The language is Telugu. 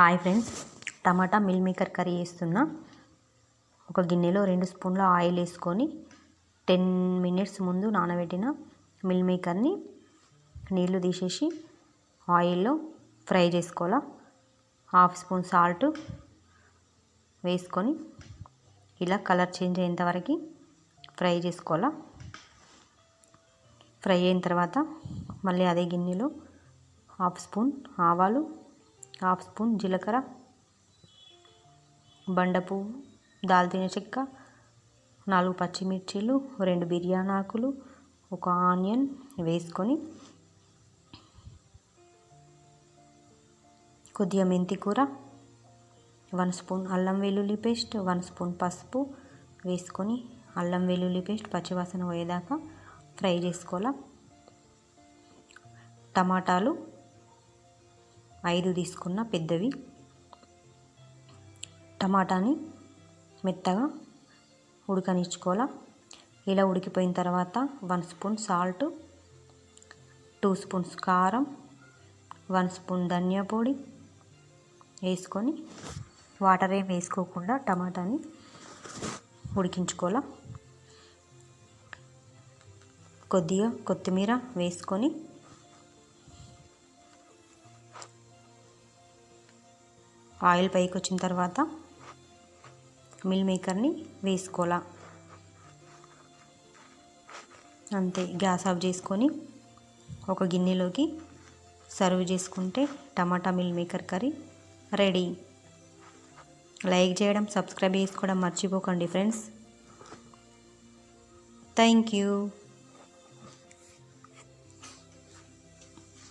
Hi friends. Tomato meal maker curry వేస్తున్నా ఒక గిన్నెలో రెండు స్పూన్ల ఆయిల్ వేసుకొని టెన్ మినిట్స్ ముందు నానబెట్టిన మిల్ మేకర్ని నీళ్ళు తీసేసి ఆయిల్లో ఫ్రై చేసుకోవాలా. హాఫ్ స్పూన్ సాల్ట్ వేసుకొని ఇలా కలర్ చేంజ్ అయ్యేంత వరకు ఫ్రై చేసుకోవాలా. ఫ్రై అయిన తర్వాత మళ్ళీ అదే గిన్నెలో హాఫ్ స్పూన్ ఆవాలు హాఫ్ స్పూన్ జీలకర్ర బండ పువ్వు దాల్చిన చెక్క నాలుగు పచ్చిమిర్చీలు రెండు బిర్యానీ ఆకులు ఒక ఆనియన్ వేసుకొని కొద్దిగా మెంతి కూర వన్ స్పూన్ అల్లం వెల్లుల్లి పేస్ట్ వన్ స్పూన్ పసుపు వేసుకొని అల్లం వెల్లుల్లి పేస్ట్ పచ్చివాసన పోయేదాకా ఫ్రై చేసుకోవాలా. టమాటాలు ఐదు తీసుకున్న పెద్దవి. టమాటాని మెత్తగా ఉడకనిచ్చుకోవాలి. ఇలా ఉడికిపోయిన తర్వాత one spoon salt two spoons కారం వన్ స్పూన్ ధనియా పొడి వేసుకొని వాటర్ ఏం వేసుకోకుండా టమాటాని ఉడికించుకోవాలి. కొద్దిగా కొత్తిమీర వేసుకొని ఆయిల్ పైకి వచ్చిన తర్వాత మిల్ మేకర్ని వేసుకోవాలా. అంతే గ్యాస్ ఆఫ్ చేసుకొని ఒక గిన్నెలోకి సర్వ్ చేసుకుంటే tomato meal maker curry ready. Like చేయడం సబ్స్క్రైబ్ చేసుకోవడం మర్చిపోకండి ఫ్రెండ్స్. Thank you.